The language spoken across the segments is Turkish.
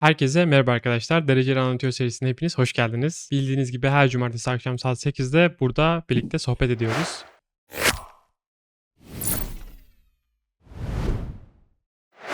Herkese merhaba arkadaşlar. Dereceli Anlatıyor serisine hepiniz hoş geldiniz. Bildiğiniz gibi her cumartesi akşam saat 8'de burada birlikte sohbet ediyoruz.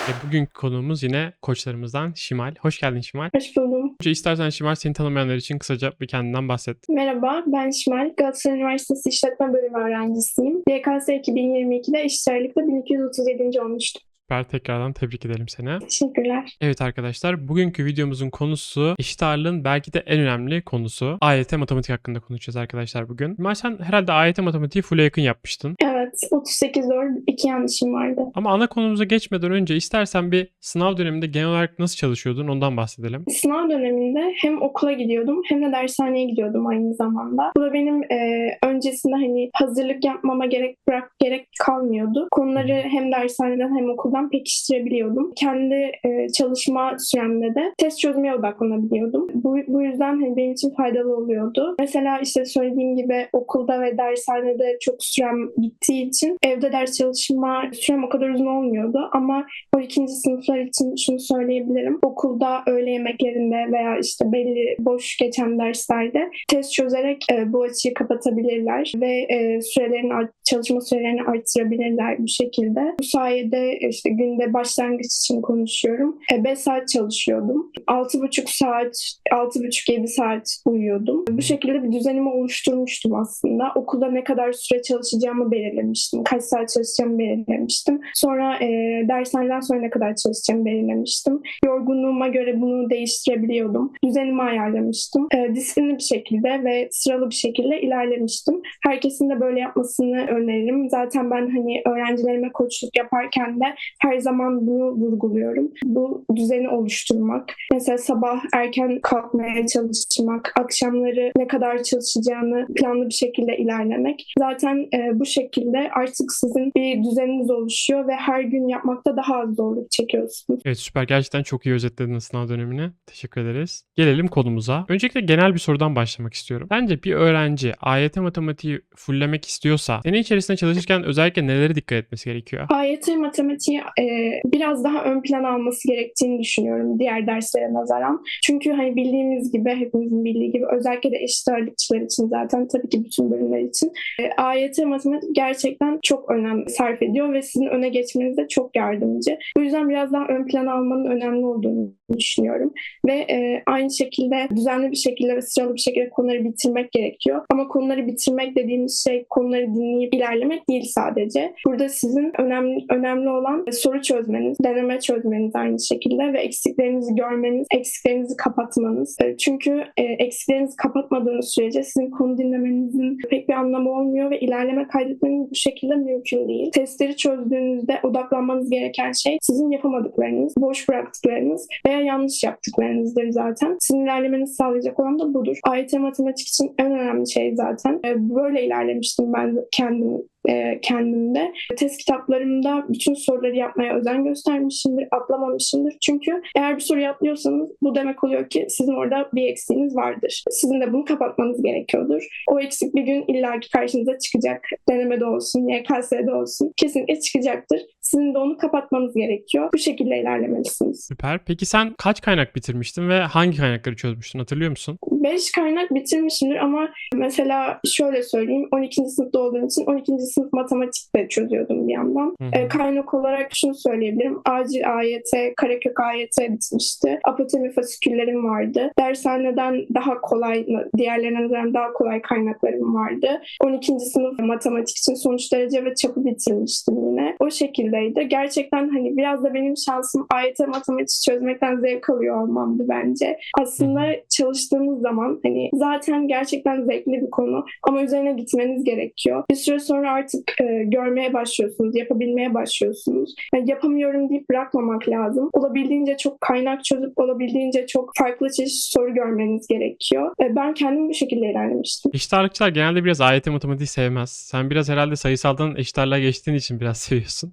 Ve bugünkü konuğumuz yine koçlarımızdan Şimal. Hoş geldin Şimal. Hoş buldum. Önce istersen Şimal seni tanımayanlar için kısaca bir kendinden bahset. Merhaba, ben Şimal. Galatasaray Üniversitesi İşletme Bölümü öğrencisiyim. YKS 2022'de işçilikte 1237. olmuştum. Süper tekrardan tebrik edelim seni. Teşekkürler. Evet arkadaşlar bugünkü videomuzun konusu eşit ağırlığın belki de en önemli konusu. AYT matematik hakkında konuşacağız arkadaşlar bugün. Şimal sen herhalde AYT matematiği full'e yakın yapmıştın. Evet, 38 doğru, 2 yanlışım vardı. Ama ana konumuza geçmeden önce istersen bir sınav döneminde genel olarak nasıl çalışıyordun ondan bahsedelim. Sınav döneminde hem okula gidiyordum hem de dershaneye gidiyordum aynı zamanda. Bu da benim e, öncesinde hani hazırlık yapmama gerek bırak gerek kalmıyordu. Konuları hem dershaneden hem okuldan pekiştirebiliyordum. Kendi e, çalışma süremde de test çözmeye odaklanabiliyordum. Bu, bu yüzden hani benim için faydalı oluyordu. Mesela işte söylediğim gibi okulda ve dershanede çok sürem gittiği için evde ders çalışma sürem o kadar uzun olmuyordu ama 12. sınıflar için şunu söyleyebilirim. Okulda öğle yemeklerinde veya işte belli boş geçen derslerde test çözerek e, bu açıyı kapatabilirler ve e, sürelerini çalışma sürelerini arttırabilirler bu şekilde. Bu sayede işte günde başlangıç için konuşuyorum. 5 saat çalışıyordum. 6,5 saat, 6,5-7 saat uyuyordum. Bu şekilde bir düzenimi oluşturmuştum aslında. Okulda ne kadar süre çalışacağımı belirlemiştim. Kaç saat çalışacağımı belirlemiştim. Sonra e, dershaneden sonra ne kadar çalışacağımı belirlemiştim. Yorgunluğuma göre bunu değiştirebiliyordum. Düzenimi ayarlamıştım. E, disiplinli bir şekilde ve sıralı bir şekilde ilerlemiştim. Herkesin de böyle yapmasını öneririm. Zaten ben hani öğrencilerime koçluk yaparken de her zaman bunu vurguluyorum. Bu düzeni oluşturmak. Mesela sabah erken kalkmaya çalışmak, akşamları ne kadar çalışacağını planlı bir şekilde ilerlemek. Zaten e, bu şekilde artık sizin bir düzeniniz oluşuyor ve her gün yapmakta daha az zorluk çekiyorsunuz. Evet süper gerçekten çok iyi özetledin sınav dönemini. Teşekkür ederiz. Gelelim konumuza. Öncelikle genel bir sorudan başlamak istiyorum. Bence bir öğrenci AYT matematiği fulllemek istiyorsa sene içerisinde çalışırken özellikle nelere dikkat etmesi gerekiyor? AYT matematiği e, biraz daha ön plan alması gerektiğini düşünüyorum diğer derslere nazaran. Çünkü hani bildiğimiz gibi, hepimizin bildiği gibi özellikle de eşit ağırlıkçılar için zaten tabii ki bütün bölümler için e, AYT matematik gerçekten çok önem sarf ediyor ve sizin öne geçmenizde çok yardımcı. Bu yüzden biraz daha ön plan almanın önemli olduğunu düşünüyorum. Ve e, aynı şekilde düzenli bir şekilde ve sıralı bir şekilde konuları bitirmek gerekiyor. Ama konuları bitirmek dediğimiz şey konuları dinleyip ilerlemek değil sadece. Burada sizin önemli önemli olan soru çözmeniz, deneme çözmeniz aynı şekilde ve eksiklerinizi görmeniz, eksiklerinizi kapatmanız. E, Çünkü e, eksiklerinizi kapatmadığınız sürece sizin konu dinlemenizin pek bir anlamı olmuyor ve ilerleme kaydetmeniz bu şekilde mümkün değil. Testleri çözdüğünüzde odaklanmanız gereken şey sizin yapamadıklarınız, boş bıraktıklarınız veya yanlış yaptıklarınızdır zaten. Sizin ilerlemenizi sağlayacak olan da budur. AYT matematik için en önemli şey zaten. E, Böyle ilerlemiştim ben kendim e, kendimde. Test kitaplarımda bütün soruları yapmaya özen göstermişimdir, atlamamışımdır. Çünkü eğer bir soru atlıyorsanız bu demek oluyor ki sizin orada bir eksiğiniz vardır. Sizin de bunu kapatmanız gerekiyordur. O eksik bir gün illaki karşınıza çıkacak. Denemede olsun, YKS'de olsun. Kesinlikle çıkacaktır. Sizin de onu kapatmanız gerekiyor. Bu şekilde ilerlemelisiniz. Süper. Peki sen kaç kaynak bitirmiştin ve hangi kaynakları çözmüştün hatırlıyor musun? 5 kaynak bitirmişimdir ama mesela şöyle söyleyeyim 12. sınıfta olduğum için 12. sınıf matematik de çözüyordum bir yandan. Hı hı. E, kaynak olarak şunu söyleyebilirim. Acil AYT, Karakök AYT bitmişti. Apotemi fasiküllerim vardı. Dershaneden daha kolay, diğerlerine nazaran daha kolay kaynaklarım vardı. 12. sınıf matematik için sonuç derece ve çapı bitirmiştim yine. O şekildeydi. Gerçekten hani biraz da benim şansım AYT matematik çözmekten zevk alıyor olmamdı bence. Aslında çalıştığınız zaman hani zaten gerçekten zevkli bir konu ama üzerine gitmeniz gerekiyor. Bir süre sonra artık e, görmeye başlıyorsunuz, yapabilmeye başlıyorsunuz. Yani yapamıyorum deyip bırakmamak lazım. Olabildiğince çok kaynak çözüp olabildiğince çok farklı çeşit soru görmeniz gerekiyor. E, ben kendim bu şekilde ilerlemiştim. Eşit ağırlıkçılar genelde biraz AYT matematiği sevmez. Sen biraz herhalde sayısaldan eşit ağırlığa geçtiğin için biraz seviyorsun.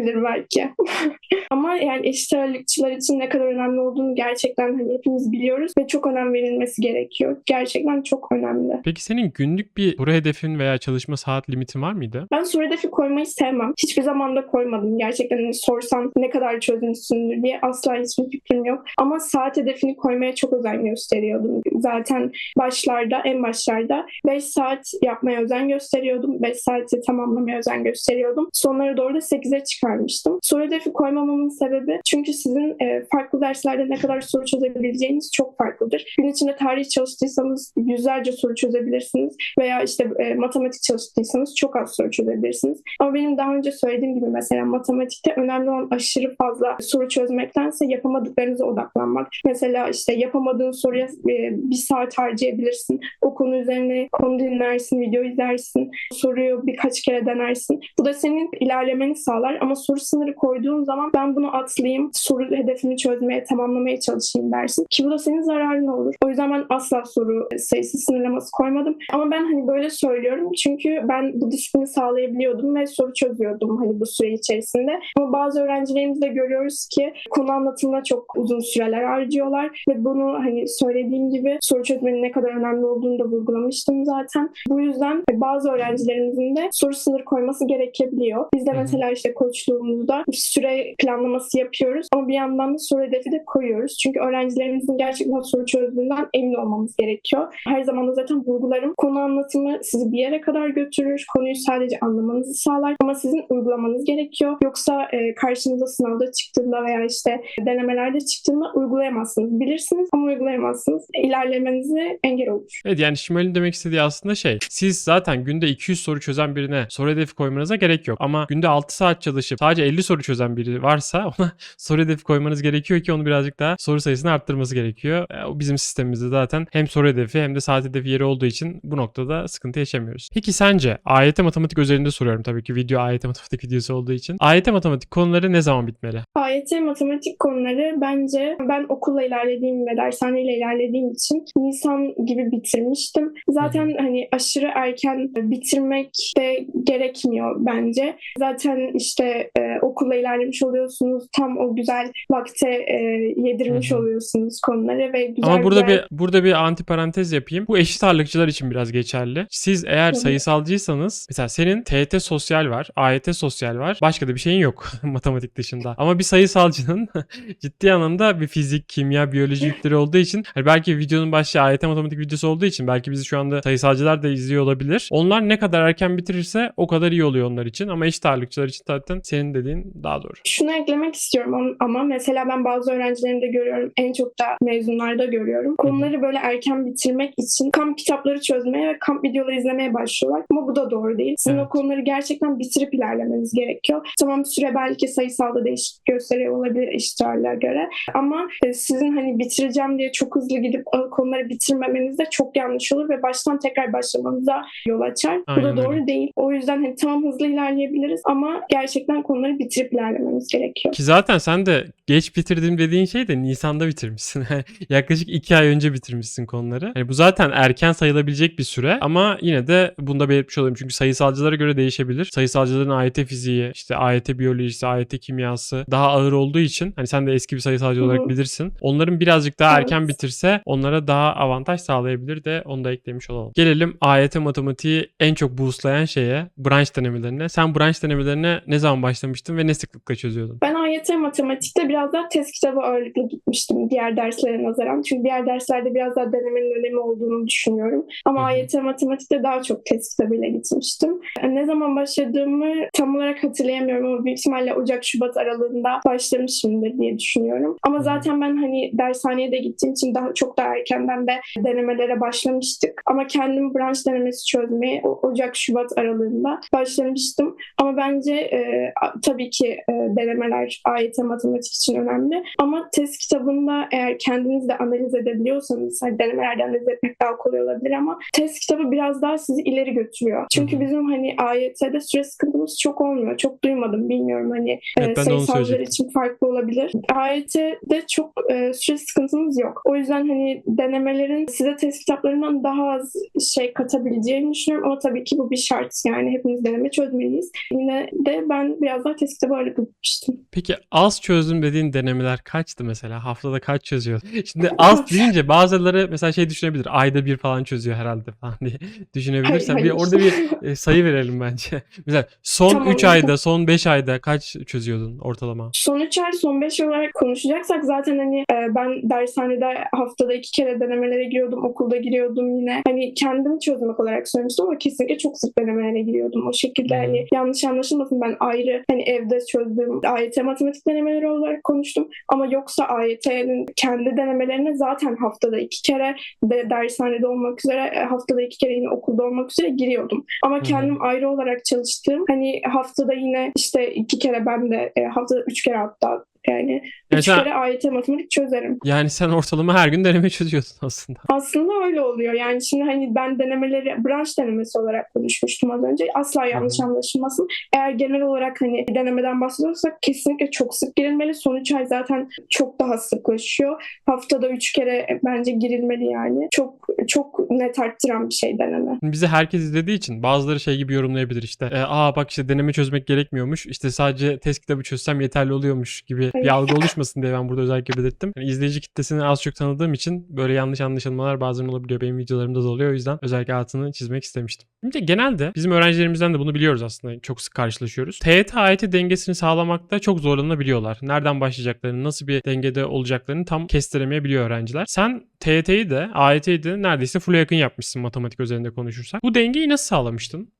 Olabilir belki. Ama yani eşit ağırlıkçılar için ne kadar önemli olduğunu gerçekten hani hepimiz biliyoruz ve çok önem verilmesi gerekiyor. Gerçekten çok önemli. Peki senin günlük bir soru hedefin veya çalışma saat limitin var mıydı? Ben soru hedefi koymayı sevmem. Hiçbir zaman da koymadım. Gerçekten hani sorsan ne kadar çözmüşsündür diye asla hiçbir fikrim yok. Ama saat hedefini koymaya çok özen gösteriyordum. Zaten başlarda, en başlarda 5 saat yapmaya özen gösteriyordum. 5 saati tamamlamaya özen gösteriyordum. Sonlara doğru da 8'e çıkarmıştım. Soru hedefi koymamamın sebebi çünkü sizin e, farklı derslerde ne kadar soru çözebileceğiniz çok farklıdır. Gün içinde tarih çalıştıysanız yüzlerce soru çözebilirsiniz veya işte e, matematik çalıştıysanız çok az soru çözebilirsiniz. Ama benim daha önce söylediğim gibi mesela matematikte önemli olan aşırı fazla soru çözmektense yapamadıklarınıza odaklanmak. Mesela işte yapamadığın soruya e, bir saat harcayabilirsin. O konu üzerine konu dinlersin, video izlersin, soruyu birkaç kere denersin. Bu da senin ilerlemeni sağlar ama soru sınırı koyduğun zaman ben bunu atlayayım, soru hedefimi çözmeye, tamamlamaya çalışayım dersin. Ki bu da senin zararına olur. O yüzden ben asla soru sayısı sınırlaması koymadım. Ama ben hani böyle söylüyorum çünkü ben bu disiplini sağlayabiliyordum ve soru çözüyordum hani bu süre içerisinde. Ama bazı öğrencilerimizde görüyoruz ki konu anlatımına çok uzun süreler harcıyorlar ve bunu hani söylediğim gibi soru çözmenin ne kadar önemli olduğunu da vurgulamıştım zaten. Bu yüzden bazı öğrencilerimizin de soru sınır koyması gerekebiliyor. Biz de mesela işte koçluğumuzda süre planlaması yapıyoruz ama bir yandan da soru hedefi de koyuyoruz. Çünkü öğrencilerimizin gerçekten soru çözdüğünden emin olmamız gerekiyor. Her zaman da zaten vurgularım konu anlatımı sizi bir yere kadar götürür. Konuyu sadece anlamanızı sağlar ama sizin uygulamanız gerekiyor. Yoksa e, karşınıza sınavda çıktığında veya işte denemelerde çıktığında uygulayamazsınız. Bilirsiniz ama uygulayamazsınız. İlerlemenize engel olur. Evet yani Şimal'in demek istediği aslında şey. Siz zaten günde 200 soru çözen birine soru hedefi koymanıza gerek yok. Ama günde 6 saat çalışıp sadece 50 soru çözen biri varsa ona soru hedefi koymanız gerekiyor ki onu birazcık daha soru sayısını arttırması gerekiyor. E, O bizim sistemimizde zaten hem soru hedefi hem de saat hedefi yeri olduğu için bu noktada sıkıntı yaşamıyoruz. Peki sence AYT matematik özelinde soruyorum tabii ki video AYT matematik videosu olduğu için. AYT matematik konuları ne zaman bitmeli? AYT matematik konuları bence ben okulla ilerlediğim ve dershaneyle ilerlediğim için Nisan gibi bitirmiştim. Zaten hani aşırı erken bitirmek de gerekmiyor bence. Zaten işte e, okulla ilerlemiş oluyorsunuz. Tam o güzel vakte e, yedirmiş Hı hı. oluyorsunuz konuları ve güzel Ama burada güzel bir burada bir anti parantez yapayım. Bu eşit ağırlıkçılar için biraz geçerli. Siz eğer Hı hı. sayısalcıysanız mesela senin TET sosyal var, AYT sosyal var. Başka da bir şeyin yok matematik dışında. Ama bir sayısalcının ciddi anlamda bir fizik, kimya, biyoloji yükleri olduğu için hani belki videonun başlığı AYT matematik videosu olduğu için belki bizi şu anda sayısalcılar da izliyor olabilir. Onlar ne kadar erken bitirirse o kadar iyi oluyor onlar için. Ama eşit ağırlıkçılar için zaten senin dediğin daha doğru. Şunu eklemek istiyorum am- ama mesela ben bazı öğrencilerimde görüyorum, en çok da mezunlarda görüyorum. Konuları böyle erken bitirmek için kamp kitapları çözmeye ve kamp videoları izlemeye başlıyorlar. Ama bu da doğru değil. Sizin Evet. o konuları gerçekten bitirip ilerlemeniz gerekiyor. Tamam süre belki sayısalda değişik gösteriyor olabilir eşit ağırlığa göre. Ama e, sizin hani bitireceğim diye çok hızlı gidip o konuları bitirmemeniz de çok yanlış olur ve baştan tekrar başlamanıza yol açar. bu Aynen da doğru öyle. değil. O yüzden hani tamam hızlı ilerleyebiliriz ama gerçekten konuları bitirip ilerlememiz gerekiyor. Ki zaten sen de geç bitirdim dediğin şey de Nisan'da bitirmişsin. Yaklaşık 2 ay önce bitirmişsin konuları. Yani bu zaten erken sayılabilecek bir süre ama yine de bunda belirtmiş olayım. Çünkü sayısalcılara göre değişebilir. Sayısalcıların AYT fiziği, işte AYT biyolojisi, AYT kimyası daha ağır olduğu için hani sen de eski bir sayısalcı olarak bilirsin. Onların birazcık daha Evet. erken bitirse onlara daha avantaj sağlayabilir de onu da eklemiş olalım. Gelelim AYT matematiği en çok boostlayan şeye, branş denemelerine. Sen branş denemelerine ne zaman başlamıştın ve ne sıklıkla çözüyordun? Ben AYT matematikte biraz daha test kitabı ağırlıklı gitmiştim diğer derslere nazaran. Çünkü diğer derslerde biraz daha denemenin önemi olduğunu düşünüyorum. Ama Hı hı. AYT matematikte daha çok test kitabıyla gitmiştim. Ne zaman başladığımı tam olarak hatırlayamıyorum ama büyük ihtimalle Ocak-Şubat aralığında başlamışımdır diye düşünüyorum. Ama zaten ben hani dershaneye de gittiğim için daha çok daha erkenden de denemelere başlamıştık. Ama kendim branş denemesi çözmeye Ocak-Şubat aralığında başlamıştım. Ama bence e, tabii ki e, denemeler AYT matematik için önemli. Ama test kitabında eğer kendiniz de analiz edebiliyorsanız, hani denemelerde analiz etmek daha kolay olabilir ama test kitabı biraz daha sizi ileri götürüyor. Çünkü bizim hani AYT'de süre sıkıntımız çok olmuyor. Çok duymadım, bilmiyorum hani e, Evet, söyleyecektim. için farklı olabilir. AYT'de çok e, süre sıkıntımız yok. O yüzden hani denemelerin size test kitaplarından daha az şey katabileceğini düşünüyorum ama tabii ki bu bir şart. Yani hepimiz deneme çözmeliyiz. Yine de ben biraz biraz daha test kitabı öyle bulmuştum. Peki az çözdüm dediğin denemeler kaçtı mesela? Haftada kaç çözüyorsun? Şimdi az deyince bazıları mesela şey düşünebilir. Ayda bir falan çözüyor herhalde falan diye düşünebilirsen. Hayır, Bir orada bir e, sayı verelim bence. Mesela son Tamam. 3 ayda, son 5 ayda kaç çözüyordun ortalama? Son 3 ay, son 5 olarak konuşacaksak zaten hani e, ben dershanede haftada iki kere denemelere giriyordum, okulda giriyordum yine. Hani kendim çözmek olarak söylemiştim ama kesinlikle çok sık denemelere giriyordum. O şekilde Hı. hani yanlış anlaşılmasın ben ayrı hani evde çözdüğüm AYT matematik denemeleri olarak konuştum. Ama yoksa AYT'nin kendi denemelerine zaten haftada iki kere de dershanede olmak üzere e, haftada iki kere yine okulda olmak üzere giriyordum. Ama hı. kendim ayrı olarak çalıştığım hani haftada yine işte iki kere ben de e, haftada üç kere hatta yani Yani üç sen, kere AYT matematik çözerim. yani sen ortalama her gün deneme çözüyorsun aslında. Aslında öyle oluyor. Yani şimdi hani ben denemeleri branş denemesi olarak konuşmuştum az önce. Asla yanlış Hı anlaşılmasın. Eğer genel olarak hani denemeden bahsediyorsak kesinlikle çok sık girilmeli. Son 3 ay zaten çok daha sıklaşıyor. Haftada 3 kere bence girilmeli yani. Çok çok net arttıran bir şey deneme. Bizi herkes izlediği için bazıları şey gibi yorumlayabilir işte. E, Aa bak işte deneme çözmek gerekmiyormuş. İşte sadece test kitabı çözsem yeterli oluyormuş gibi. Bir algı oluşmasın diye ben burada özellikle belirttim. Yani izleyici kitlesini az çok tanıdığım için böyle yanlış anlaşılmalar bazen olabiliyor. Benim videolarımda da oluyor. O yüzden özellikle altını çizmek istemiştim. Şimdi genelde bizim öğrencilerimizden de bunu biliyoruz aslında. Çok sık karşılaşıyoruz. TYT AYT dengesini sağlamakta çok zorlanabiliyorlar. Nereden başlayacaklarını, nasıl bir dengede olacaklarını tam kestiremeyebiliyor öğrenciler. Sen TYT'yi de AYT'yi de neredeyse full'e yakın yapmışsın matematik üzerinde konuşursak. Bu dengeyi nasıl sağlamıştın?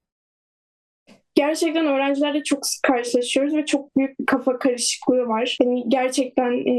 Gerçekten öğrencilerle çok sık karşılaşıyoruz ve çok büyük bir kafa karışıklığı var. Hani gerçekten e,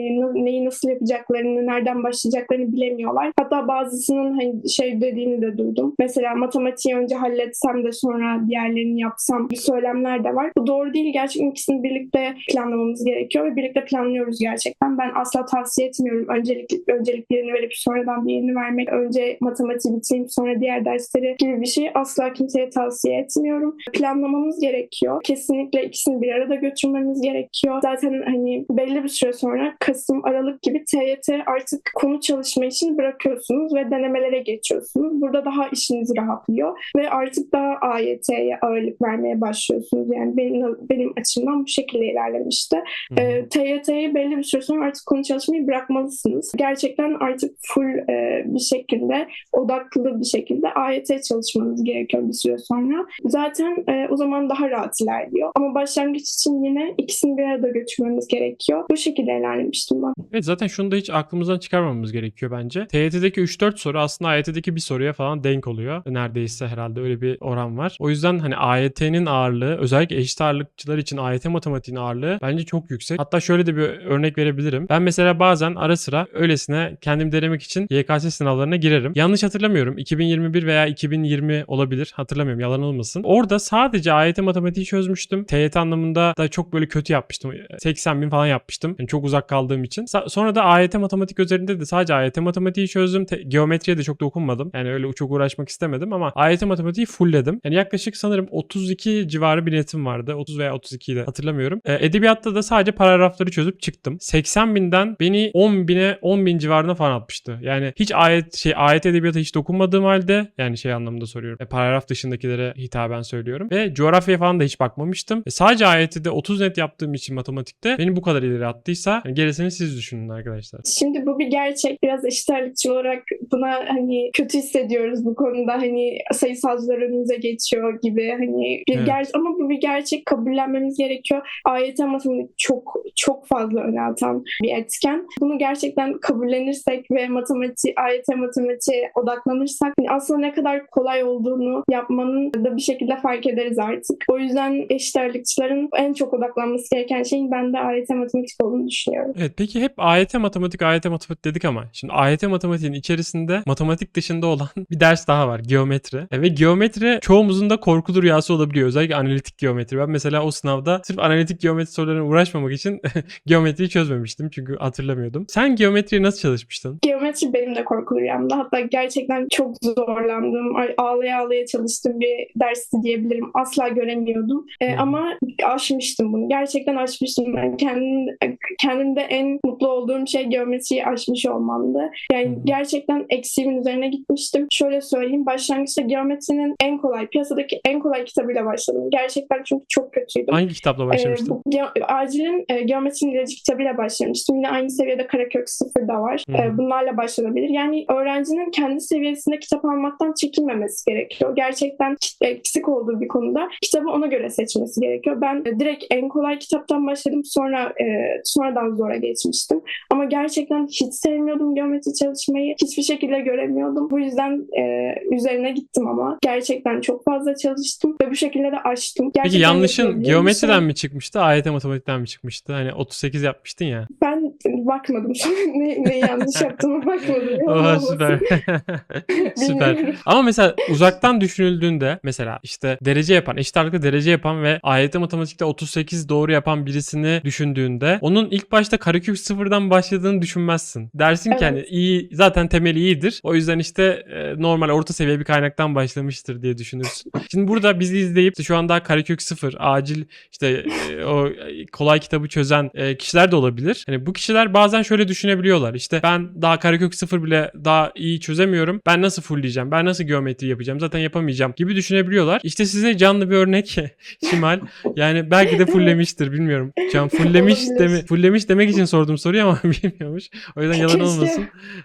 neyi nasıl yapacaklarını, nereden başlayacaklarını bilemiyorlar. Hatta bazısının hani şey dediğini de duydum. Mesela matematiği önce halletsem de sonra diğerlerini yapsam bir söylemler de var. Bu doğru değil. Gerçekten ikisini birlikte planlamamız gerekiyor ve birlikte planlıyoruz gerçekten. Ben asla tavsiye etmiyorum öncelik, önceliklerini verip sonradan diğerini vermek. Önce matematiği bitireyim sonra diğer dersleri gibi bir şey asla kimseye tavsiye etmiyorum. Planlamamız gerekiyor. Kesinlikle ikisini bir arada götürmemiz gerekiyor. Zaten hani belli bir süre sonra Kasım, Aralık gibi TYT artık konu çalışma için bırakıyorsunuz ve denemelere geçiyorsunuz. Burada daha işiniz rahatlıyor ve artık daha AYT'ye ağırlık vermeye başlıyorsunuz. Yani benim, benim açımdan bu şekilde ilerlemişti. E, TYT'yi belli bir süre sonra artık konu çalışmayı bırakmalısınız. Gerçekten artık full e, bir şekilde odaklı bir şekilde AYT çalışmanız gerekiyor bir süre sonra. Zaten e, o zaman daha rahat ilerliyor. Ama başlangıç için yine ikisini bir arada götürmemiz gerekiyor. Bu şekilde ilerlemiştim ben. Evet zaten şunu da hiç aklımızdan çıkarmamamız gerekiyor bence. TYT'deki 3-4 soru aslında AYT'deki bir soruya falan denk oluyor. Neredeyse herhalde öyle bir oran var. O yüzden hani AYT'nin ağırlığı özellikle eşit ağırlıkçılar için AYT matematiğinin ağırlığı bence çok yüksek. Hatta şöyle de bir örnek verebilirim. Ben mesela bazen ara sıra öylesine kendim denemek için YKS sınavlarına girerim. Yanlış hatırlamıyorum. 2021 veya 2020 olabilir. Hatırlamıyorum. Yalan olmasın. Orada sadece AYT matematiği çözmüştüm. TYT anlamında da çok böyle kötü yapmıştım. 80 bin falan yapmıştım. Yani çok uzak kaldığım için. Sa- sonra da AYT matematik üzerinde de sadece AYT matematiği çözdüm. Te- geometriye de çok dokunmadım. Yani öyle çok uğraşmak istemedim ama AYT matematiği fullledim. Yani yaklaşık sanırım 32 civarı bir netim vardı. 30 veya 32 de hatırlamıyorum. E, edebiyatta da sadece paragrafları çözüp çıktım. 80 binden beni 10 bine 10 bin civarına falan atmıştı. Yani hiç ayet şey ayet edebiyata hiç dokunmadığım halde yani şey anlamında soruyorum. E, paragraf dışındakilere hitaben söylüyorum. Ve coğrafyaya falan da hiç bakmamıştım. E, sadece ayeti de 30 net yaptığım için matematikte beni bu kadar ileri attıysa yani gerisini siz düşünün arkadaşlar. Şimdi bu bir gerçek. Biraz eşitlerlikçi olarak buna hani kötü hissediyoruz bu konuda. Hani sayısalcılar önümüze geçiyor gibi hani bir Evet. ger- ama bu bir gerçek kabullenmemiz gerekiyor. AYT matematik çok çok fazla öne atan bir etken. Bunu gerçekten kabullenirsek ve matematik AYT matematiğe odaklanırsak hani aslında ne kadar kolay olduğunu yapmanın da bir şekilde fark ederiz artık. O yüzden eşitlerlikçilerin en çok odaklanması gereken şeyin ben de AYT matematik olduğunu düşünüyorum. Evet peki hep AYT matematik AYT matematik dedik ama şimdi AYT matematiğin içerisinde matematik dışında olan bir ders daha var geometri. E, ve geometri çoğumuzun da korkulu rüyası olabiliyor. Özellikle analitik geometri. Ben mesela o sınavda sırf analitik geometri sorularına uğraşmamak için geometriyi çözmemiştim çünkü hatırlamıyordum. Sen geometriye nasıl çalışmıştın? Geometri benim de korkulu rüyamda. Hatta gerçekten çok zorlandığım, ay- ağlaya ağlaya çalıştığım bir dersti diyebilirim. Asla göremiyordum. E, ama aşmıştım bunu. Gerçekten aşmıştım. Ben kendim, kendimde en mutlu olduğum şey geometriyi aşmış olmamdı. Yani gerçekten eksiğimin üzerine gitmiştim. Şöyle söyleyeyim. Başlangıçta geometrinin en kolay, piyasadaki en kolay kitabıyla başladım. Gerçekten çünkü çok kötüydüm. Hangi kitapla başlamıştın? bu ge- Acil'in e, geometrinin ilacı kitabıyla başlamıştım. Yine aynı seviyede Karakök sıfır da var. Ee, bunlarla başlanabilir. Yani öğrencinin kendi seviyesinde kitap almaktan çekinmemesi gerekiyor. Gerçekten ki- eksik olduğu bir konuda kitabı ona göre seçmesi gerekiyor. Ben e, direkt en kolay kitaptan başladım. Sonra e, sonradan zora geçmiştim. Ama gerçekten hiç sevmiyordum geometri çalışmayı. Hiçbir şekilde göremiyordum. Bu yüzden e, üzerine gittim ama gerçekten çok fazla çalıştım ve bu şekilde de aştım. Peki Gerçekten yanlışın yapabildiğim bir geometriden şey. mi çıkmıştı, AYT matematikten mi çıkmıştı? Hani 38 yapmıştın ya. Ben bakmadım. ne, ne yanlış yaptığımı bakmadım. Oha süper. süper. Ama mesela uzaktan düşünüldüğünde mesela işte derece yapan, eşit ağırlıkta derece yapan ve AYT matematikte 38 doğru yapan birisini düşündüğünde onun ilk başta karekök sıfırdan başladığını düşünmezsin. Dersin ki hani iyi zaten temeli iyidir. O yüzden işte e, normal orta seviye bir kaynaktan başlamıştır diye düşünürsün. Şimdi burada bizi izleyip işte şu an daha karekök sıfır, acil işte e, o kolay kitabı çözen e, kişiler de olabilir. Hani bu kişiler bazen şöyle düşünebiliyorlar. İşte ben daha karekök sıfır bile daha iyi çözemiyorum. Ben nasıl fullleyeceğim? Ben nasıl geometri yapacağım? Zaten yapamayacağım gibi düşünebiliyorlar. İşte size canlı bir örnek Şimal. Yani belki de fulllemiştir bilmiyorum. Can Olabilir. deme fulllemiş demek için sordum soruyu ama bilmiyormuş. O yüzden yalan olmasın.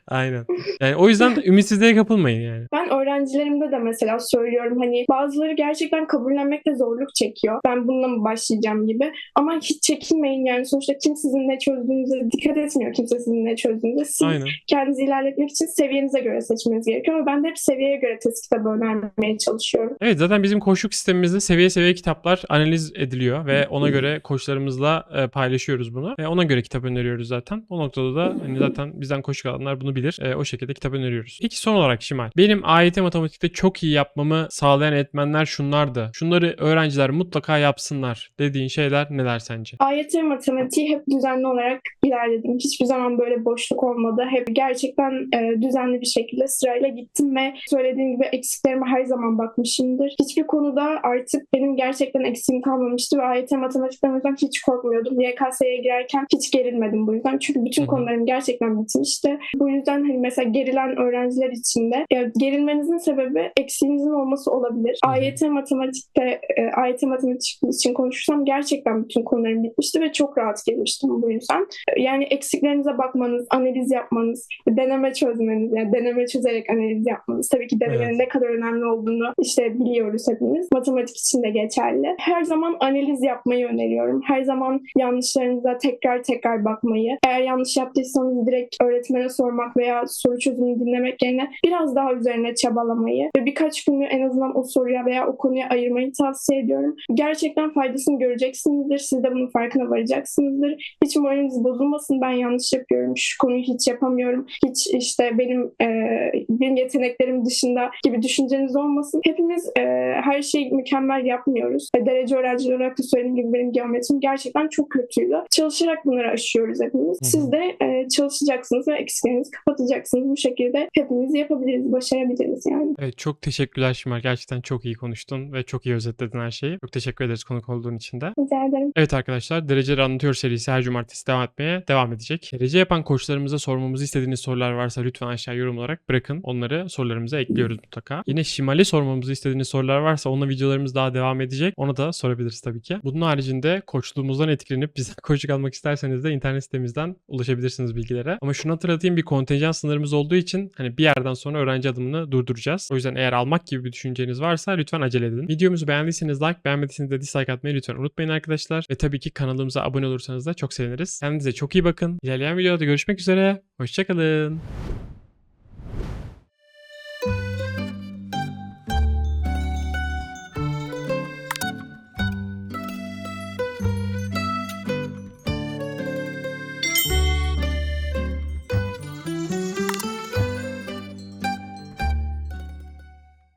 Aynen. Yani o yüzden ümitsizliğe kapılmayın yani. Ben öğrencilerimde de mesela söylüyorum hani bazıları gerçekten kabullenmekte zorluk çekiyor. Ben bununla mı başlayacağım gibi. Ama hiç çekinmeyin yani sonuçta kim sizin ne çözdüğünüze dikkat etmiyor kimse sizin ne çözdüğünüze. Siz Aynen. kendinizi ilerletmek için seviyenize göre seçmeniz gerekiyor. Ama ben de hep seviyeye göre test kitabı önermeye çalışıyorum. Evet zaten bizim koçluk sistemimizde seviye seviye kitaplar analiz ediliyor ve ona göre koçlarımızla e, paylaşıyoruz bunu. Ve ona göre kitap öneriyoruz zaten. O noktada da hani zaten bizden koçluk alanlar bunu bilir. E, o şekilde kitap öneriyoruz. Peki son olarak Şimal. Benim AYT matematikte çok iyi yapmamı sağlayan etmenler şunlardı. Şunları öğrenciler mutlaka yapsınlar dediğin şeyler neler sence? AYT matematiği hep düzenli olarak ilerledim. Hiçbir zaman böyle boşluk olmadı. Hep gerçekten e, düzenli bir şekilde sırayla gittim ve söylediğim gibi eksiklerime her zaman bakmışımdır. Hiçbir konuda artık benim gerçekten eksiğim kalmamıştı ve AYT matematikten o yüzden hiç korkmuyordum. YKS'ye girerken hiç gerilmedim bu yüzden. Çünkü bütün Hı hı. konularım gerçekten bitmişti. Bu yüzden hani mesela gerilen öğrenciler için de gerilmenizin sebebi eksiğinizin olması olabilir. Hı hı. AYT matematikte e, AYT matematik için konuşursam gerçekten bütün konularım bitmişti ve çok rahat girmiştim bu yüzden. Yani eksiklerinize bakmanız, analiz yapmanız, deneme çözmeniz, yani deneme çözerek analiz yapmanız. Tabii ki denemenin Evet. ne kadar önemli olduğunu işte biliyoruz hepimiz. Matematik için de geçerli. Her zaman analiz yapmayı öneriyorum. Her zaman yanlışlarınıza tekrar tekrar bakmayı. Eğer yanlış yaptıysanız direkt öğretmene sormak veya soru çözümünü dinlemek yerine biraz daha üzerine çabalamayı ve birkaç günü en azından o soruya veya o konuya ayırmayı tavsiye ediyorum. Gerçekten faydasını göreceksinizdir. Siz de bunun farkına varacaksınızdır. Hiç moraliniz bozulmasın. Ben yanlış yapıyorum. Şu konuyu hiç yapamıyorum. Hiç işte benim e, benim yeteneklerim dışında gibi düşünceniz olmasın. Hepimiz e, her şeyi mükemmel yapmıyoruz. E, derece öğrencileri olarak da söylediğim gibi benim geometrim gerçekten çok kötüydü. Çalışarak bunları aşıyoruz hepimiz. Siz de e, çalışacaksınız ve eksiklerinizi kapatacaksınız. Bu şekilde hepimiz yapabiliriz, başarabiliriz yani. Evet çok teşekkürler Şimal. Gerçekten çok iyi konuştun ve çok iyi özetledin her şeyi. Çok teşekkür ederiz konuk olduğun için de. Rica ederim. Evet arkadaşlar Dereceleri Anlatıyor serisi her cumartesi devam etmeye devam edecek. Derece yapan koçlarımıza sormamızı istediğiniz sorular varsa lütfen aşağı yorum olarak bırakın. Onları sorularımıza ekliyoruz mutlaka. Yine Şimal'e sormamızı istediğiniz sorular varsa onunla videolarımız daha devam edecek. Ona da sorabiliriz tabii ki. Bunun haricinde koçluğumuzdan etkilenip bizden koçluk almak isterseniz de internet sitemizden ulaşabilirsiniz bilgilere. Ama şunu hatırlatayım bir kontenjan sınırımız olduğu için hani bir yerden sonra öğrenci adımını durduracağız. O yüzden eğer almak gibi bir düşünceniz varsa lütfen acele edin. Videomuzu beğendiyseniz like, beğenmediyseniz de dislike atmayı lütfen unutmayın arkadaşlar. Ve tabii ki kanalımıza abone olursanız da çok seviniriz. Kendinize çok iyi bakın. İlerleyen videoda görüşmek üzere. Hoşçakalın.